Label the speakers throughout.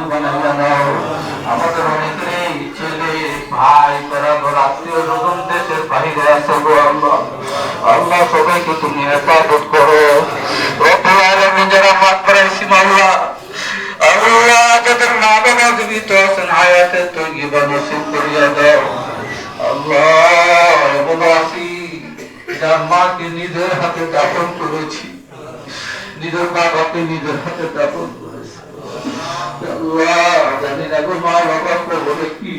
Speaker 1: সন্তান বানাইয়া দাও আমাদের অনেকেই ছেলে, ভাই বরাবর আত্মীয় স্বজন দেশের বাহিরে আছে গো আল্লাহ। আল্লাহ সবাইকে তুমি হেফাজত করো। যারা মাত করাইছি আল্লাহ আল্লাহ যাদের নিজের হাতে দাপন করেছি, নিজের বাবাকে নিজের হাতে দাপন করেছি। আল্লাহ জানি না গো মা বাবা কবরে কি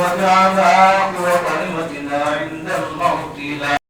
Speaker 1: وجعل آخر كلمتنا عند الموت لا